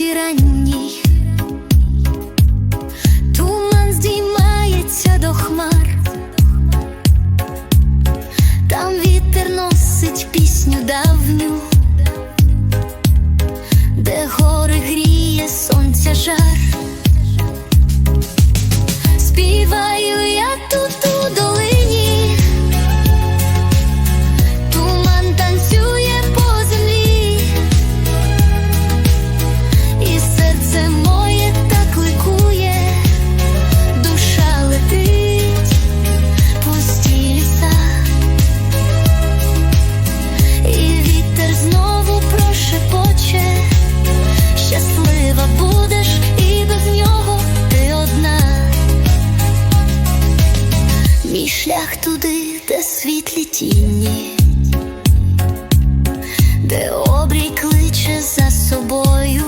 ночі ранній туман здіймається до хмар, там вітер носить пісню давню, де гори гріє сонця жар. тіні, де обрій кличе за собою,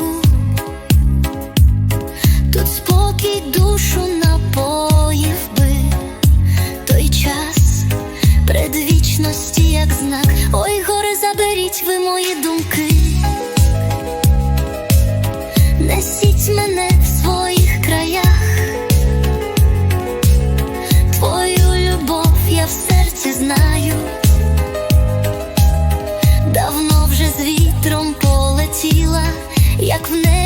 тут спокій душу напоїв би. Той час предвічності, як знак, ой, гори заберіть ви мої думки. Несіть як в неї.